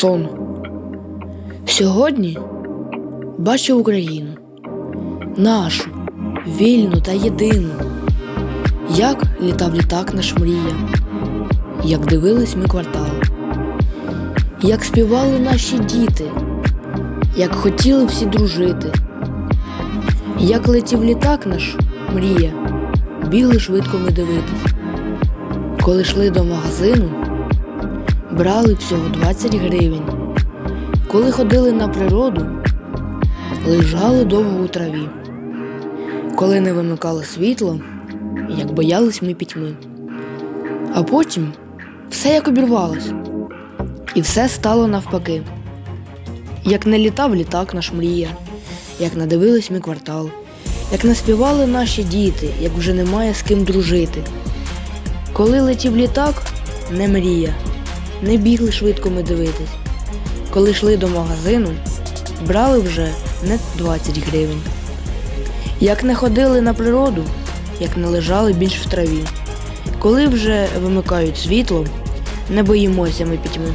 Сон. Сьогодні бачу Україну, нашу, вільну та єдину. Як літав літак наш мрія, як дивились ми квартал, як співали наші діти, як хотіли всі дружити, як летів літак наш мрія, бігли швидко ми дивитись. Коли йшли до магазину, брали всього 20 гривень. Коли ходили на природу, лежали довго у траві. Коли не вимикали світло, як боялись ми пітьми. А потім все як обірвалось, і все стало навпаки. Як не літав літак наш мрія, як надивились ми квартал, як наспівали наші діти, як вже немає з ким дружити. Коли летів літак, не мрія, не бігли швидко ми дивитись. Коли йшли до магазину, брали вже не 20 гривень. Як не ходили на природу, як не лежали більш в траві. Коли вже вимикають світло, не боїмося ми пітьми.